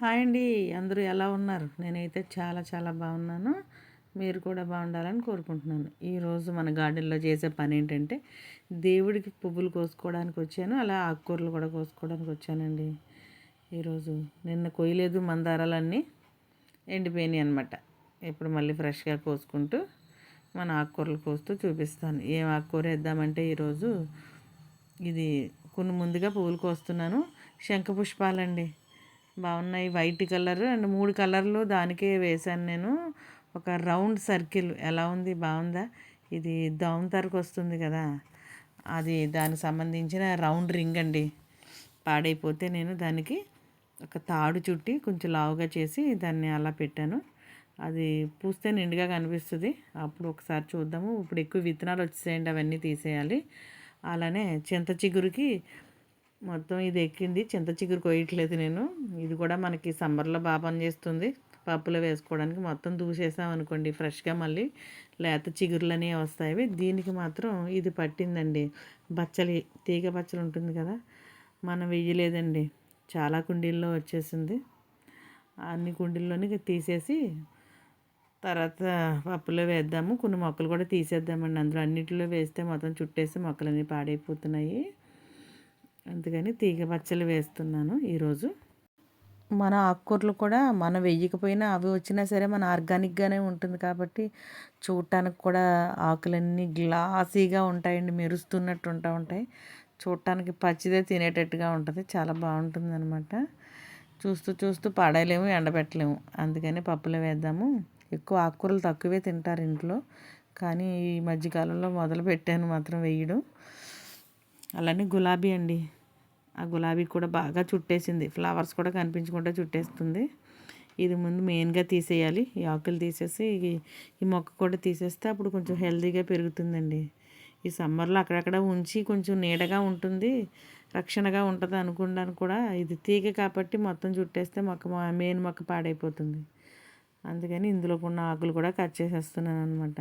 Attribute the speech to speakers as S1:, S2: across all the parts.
S1: Hi అండి. అందరూ ఎలా ఉన్నారు? నేనైతే చాలా చాలా బాగున్నాను. మీరు కూడా బాగుండాలని కోరుకుంటున్నాను. ఈరోజు మన గార్డెన్లో చేసే పని ఏంటంటే దేవుడికి పువ్వులు కోసుకోవడానికి వచ్చాను. అలా ఆకుకూరలు కూడా కోసుకోవడానికి వచ్చానండి. ఈరోజు నిన్న కొయ్యలేదు మందారాలన్నీ ఎండిపోయినాయి అనమాట ఇప్పుడు మళ్ళీ ఫ్రెష్గా కోసుకుంటూ మన ఆకుకూరలు కోస్తూ చూపిస్తాను. ఏం ఆకుకూర వేద్దామంటే ఈరోజు ఇది కొన్ని ముందుగా పువ్వులు కోస్తున్నాను. శంఖ పుష్పాలండి బాగున్నాయి. వైట్ కలర్ అండ్ మూడు కలర్లు దానికే వేశాను నేను. ఒక రౌండ్ సర్కిల్. ఎలా ఉంది? బాగుందా? ఇది దౌంతరకు వస్తుంది కదా. అది దానికి సంబంధించిన రౌండ్ రింగ్ అండి. పాడైపోతే నేను దానికి ఒక తాడు చుట్టి కొంచెం లావుగా చేసి దాన్ని అలా పెట్టాను. అది పూస్తే నిండుగా కనిపిస్తుంది. అప్పుడు ఒకసారి చూద్దాము. ఇప్పుడు ఎక్కువ విత్తనాలు వచ్చేసేయండి. అవన్నీ తీసేయాలి. అలానే చింత చిగురికి మొత్తం ఇది ఎక్కింది. చింత చిగురు కోయట్లేదు నేను. ఇది కూడా మనకి సమ్మర్లో బాగా పనిచేస్తుంది. పప్పులో వేసుకోవడానికి మొత్తం దూసేసాం అనుకోండి ఫ్రెష్గా మళ్ళీ. లేత చిగురులనే వస్తాయి. దీనికి మాత్రం ఇది పట్టిందండి. బచ్చలి తీగ బచ్చలు ఉంటుంది కదా మనం వెయ్యలేదండి చాలా కుండీల్లో వచ్చేసింది. అన్ని కుండీల్లోనే తీసేసి తర్వాత పప్పులో వేద్దాము. కొన్ని మొక్కలు కూడా తీసేద్దామండి. అందులో అన్నింటిలో వేస్తే మొత్తం చుట్టేసి మొక్కలన్నీ పాడైపోతున్నాయి. అందుకని తీగ పచ్చలు వేస్తున్నాను ఈరోజు. మన ఆకుకూరలు కూడా మనం వెయ్యకపోయినా అవి వచ్చినా సరే మన ఆర్గానిక్గానే ఉంటుంది కాబట్టి చూడటానికి కూడా ఆకులన్నీ గ్లాసీగా ఉంటాయండి మెరుస్తున్నట్టు ఉంటా ఉంటాయి. చూడటానికి పచ్చిదే తినేటట్టుగా ఉంటుంది చాలా బాగుంటుంది అనమాట చూస్తూ చూస్తూ పడలేము ఎండబెట్టలేము. అందుకని పప్పులో వేద్దాము. ఎక్కువ ఆకుకూరలు తక్కువే తింటారు ఇంట్లో. కానీ ఈ మధ్యకాలంలో మొదలు పెట్టాను మాత్రం వేయడం. అలానే గులాబీ అండి. ఆ గులాబీ కూడా బాగా చుట్టేసింది. ఫ్లవర్స్ కూడా కనిపించకుండా చుట్టేస్తుంది. ఇది ముందు మెయిన్గా తీసేయాలి. ఈ ఆకులు తీసేసి ఈ మొక్క కూడా తీసేస్తే అప్పుడు కొంచెం హెల్తీగా పెరుగుతుందండి. ఈ సమ్మర్లో అక్కడక్కడ ఉంచి కొంచెం నీడగా ఉంటుంది రక్షణగా ఉంటుంది అనుకున్నాను కూడా. ఇది తీగ కాబట్టి మొత్తం చుట్టేస్తే మొక్క మెయిన్ మొక్క పాడైపోతుంది. అందుకని ఇందులో ఉన్న ఆకులు కూడా కట్ చేసేస్తున్నాను అనమాట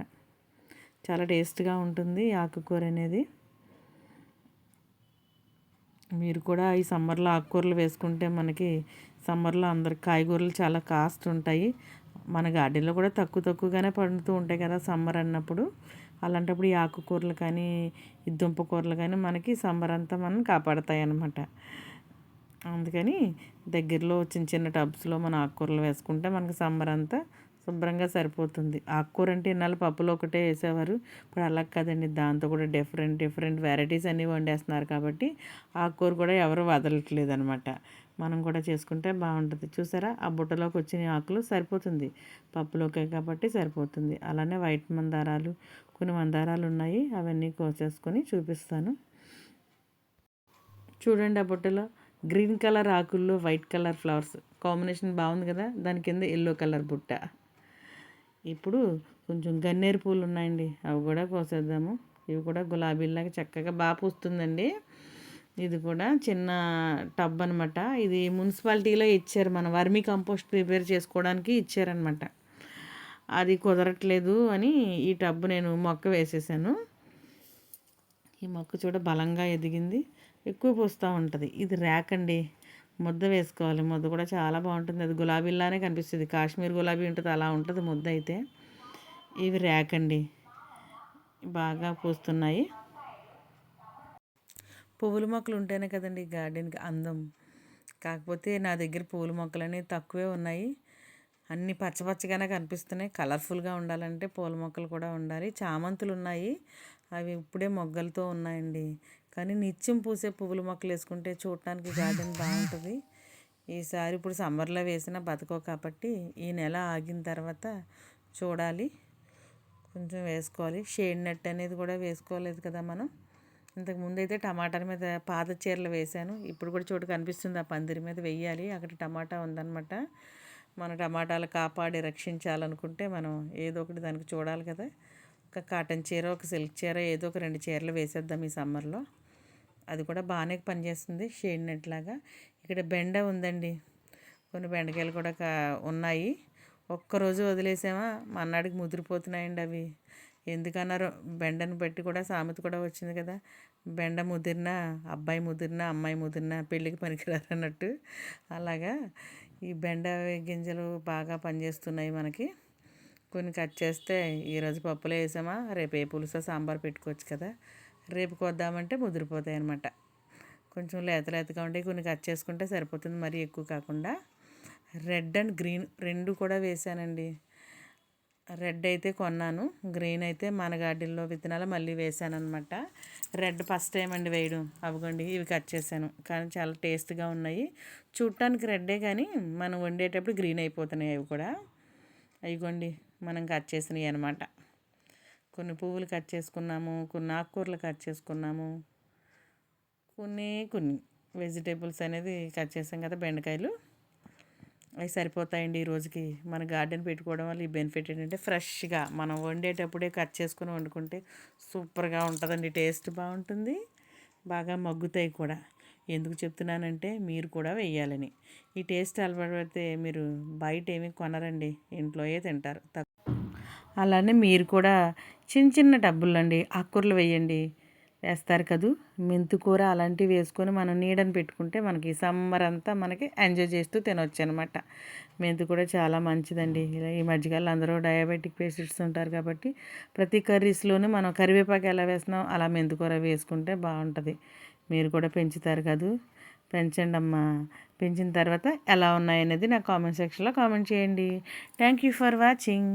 S1: చాలా టేస్ట్గా ఉంటుంది ఆకుకూర అనేది. మీరు కూడా ఈ సమ్మర్లో ఆకుకూరలు వేసుకుంటే మనకి సమ్మర్లో అందరికి కాయగూరలు చాలా కాస్ట్ ఉంటాయి. మన గార్డెన్లో కూడా తక్కువ తక్కువగానే పండుతూ ఉంటాయి కదా సమ్మర్ అన్నప్పుడు. అలాంటప్పుడు ఈ ఆకుకూరలు కానీ ఈ దుంపకూరలు కానీ మనకి సమ్మర్ అంతా మనం కాపాడతాయి అన్నమాట. అందుకని దగ్గరలో చిన్న చిన్న టబ్స్లో మన ఆకుకూరలు వేసుకుంటే మనకి సమ్మర్ అంతా శుభ్రంగా సరిపోతుంది. ఆకుకూర అంటే ఇన్నాళ్ళు పప్పులో ఒకటే వేసేవారు. ఇప్పుడు అలా కదండి. దాంతో కూడా డిఫరెంట్ డిఫరెంట్ వెరైటీస్ అన్నీ వండేస్తున్నారు కాబట్టి ఆకుకూర కూడా ఎవరు వదలట్లేదు అనమాట మనం కూడా చేసుకుంటే బాగుంటుంది. చూసారా? ఆ బుట్టలోకి వచ్చిన ఆకులు సరిపోతుంది. పప్పులోకే కాబట్టి సరిపోతుంది. అలానే వైట్ మందారాలు కొన్ని మందారాలు ఉన్నాయి. అవన్నీ కోసేసుకొని చూపిస్తాను. చూడండి ఆ బుట్టలో గ్రీన్ కలర్ ఆకుల్లో వైట్ కలర్ ఫ్లవర్స్. కాంబినేషన్ బాగుంది కదా? దాని కింద ఎల్లో కలర్ బుట్ట. ఇప్పుడు కొంచెం గన్నేరు పూలు ఉన్నాయండి అవి కూడా కోసేద్దాము. ఇవి కూడా గులాబీలాగా చక్కగా బాగా పూస్తుందండి. ఇది కూడా చిన్న టబ్ అనమాట ఇది మున్సిపాలిటీలో ఇచ్చారు మన వర్మీ కంపోస్ట్ ప్రిపేర్ చేసుకోవడానికి ఇచ్చారనమాట అది కుదరట్లేదు అని ఈ టబ్ నేను మొక్క వేసేసాను. ఈ మొక్క చూడ బలంగా ఎదిగింది. ఎక్కువ పూస్తూ ఉంటుంది. ఇది ర్యాక్ అండి. ముద్ద వేసుకోవాలి. ముద్ద కూడా చాలా బాగుంటుంది. అది గులాబీలానే కనిపిస్తుంది. కాశ్మీర్ గులాబీ ఉంటుంది అలా ఉంటుంది ముద్ద అయితే. ఇవి ర్యాక్ అండి బాగా పూస్తున్నాయి. పువ్వుల మొక్కలు ఉంటేనే కదండి గార్డెన్కి అందం. కాకపోతే నా దగ్గర పూల మొక్కలు అనేవి తక్కువే ఉన్నాయి. అన్ని పచ్చపచ్చగానే కనిపిస్తున్నాయి. కలర్ఫుల్గా ఉండాలంటే పూల మొక్కలు కూడా ఉండాలి. చామంతులు ఉన్నాయి అవి ఇప్పుడే మొగ్గలతో ఉన్నాయండి. కానీ నిత్యం పూసే పువ్వుల మొక్కలు వేసుకుంటే చూడటానికి గార్డెన్ బాగుంటుంది. ఈసారి ఇప్పుడు సమ్మర్లో వేసినా బతకో కాబట్టి ఈ నెల ఆగిన తర్వాత చూడాలి. కొంచెం వేసుకోవాలి. షేడ్ నెట్ అనేది కూడా వేసుకోలేదు కదా మనం. ఇంతకు ముందు అయితే టమాటాల మీద పాత చీరలు వేశాను. ఇప్పుడు కూడా చోటు కనిపిస్తుంది. ఆ పందిరి మీద వెయ్యాలి అక్కడ టమాటా ఉందన్నమాట. మన టమాటాలు కాపాడి రక్షించాలనుకుంటే మనం ఏదో ఒకటి దానికి చూడాలి కదా. ఒక కాటన్ చీర ఒక సిల్క్ చీర ఏదో ఒక రెండు చీరలు వేసేద్దాం ఈ సమ్మర్లో. అది కూడా బాగానే పనిచేస్తుంది షేడ్ నెట్ లాగా. ఇక్కడ బెండ ఉందండి కొన్ని బెండకాయలు కూడా ఉన్నాయి. ఒక్కరోజు వదిలేసామా మన్నాడికి ముదిరిపోతున్నాయండి అవి. ఎందుకన్నారు బెండను బట్టి కూడా సామెత కూడా వచ్చింది కదా. బెండ ముదిరిన అబ్బాయి ముదిరిన అమ్మాయి ముదిరిన పెళ్ళికి పనికిరారు అన్నట్టు. అలాగా ఈ బెండ గింజలు బాగా పనిచేస్తున్నాయి మనకి. కొన్ని కట్ చేస్తే ఈరోజు పప్పులో వేసామా రేపు ఏ పులుసో సాంబార్ పెట్టుకోవచ్చు కదా. రేపు కొద్దామంటే ముదిరిపోతాయి అనమాట కొంచెం లేత లేతగా ఉండి కొన్ని కట్ చేసుకుంటే సరిపోతుంది. మరీ ఎక్కువ కాకుండా రెడ్ అండ్ గ్రీన్ రెండు కూడా వేసానండి రెడ్ అయితే కొన్నాను గ్రీన్ అయితే మన గార్డెన్లో విత్తనాలు మళ్ళీ వేసాను అనమాట రెడ్ ఫస్ట్ టైం అండి వేయడం అవ్వకండి ఇవి కట్ చేశాను. కానీ చాలా టేస్ట్గా ఉన్నాయి. చూడటానికి రెడ్డే కానీ మనం వండేటప్పుడు గ్రీన్ అయిపోతున్నాయి అవి కూడా. అయిగోండి మనం కట్ చేసినవి అనమాట కొన్ని పువ్వులు కట్ చేసుకున్నాము కొన్ని ఆకుకూరలు కట్ చేసుకున్నాము. కొన్ని కొన్ని వెజిటేబుల్స్ అనేది కట్ చేసాం కదా బెండకాయలు. అవి సరిపోతాయండి ఈ రోజుకి. మన గార్డెన్ పెట్టుకోవడం వల్ల ఈ బెనిఫిట్ ఏంటంటే ఫ్రెష్గా మనం వండేటప్పుడే కట్ చేసుకుని వండుకుంటే సూపర్గా ఉంటుందండి టేస్ట్ బాగుంటుంది బాగా మగ్గుతాయి కూడా. ఎందుకు చెప్తున్నానంటే మీరు కూడా వెయ్యాలని. ఈ టేస్ట్ అలవాటు మీరు బయట ఏమీ కొనరండి ఇంట్లోయే తింటారు. అలానే మీరు కూడా చిన్న చిన్న డబ్బులు అండి ఆకుకూరలు వేయండి. వేస్తారు కదూ? మెంతుకూర అలాంటివి వేసుకొని మనం నీడని పెట్టుకుంటే మనకి సమ్మర్ అంతా మనకి ఎంజాయ్ చేస్తూ తినొచ్చు అనమాట మెంతు కూడా చాలా మంచిదండి. ఈ మధ్యకాలంలో అందరూ డయాబెటిక్ పేషెంట్స్ ఉంటారు కాబట్టి ప్రతి కర్రీస్లోనూ మనం కరివేపాకు ఎలా వేస్తున్నాం అలా మెంతుకూర వేసుకుంటే బాగుంటుంది. మీరు కూడా పెంచుతారు కదూ? పెంచండి అమ్మా. పెంచిన తర్వాత ఎలా ఉన్నాయనేది నా కామెంట్ సెక్షన్లో కామెంట్ చేయండి. Thank you for watching.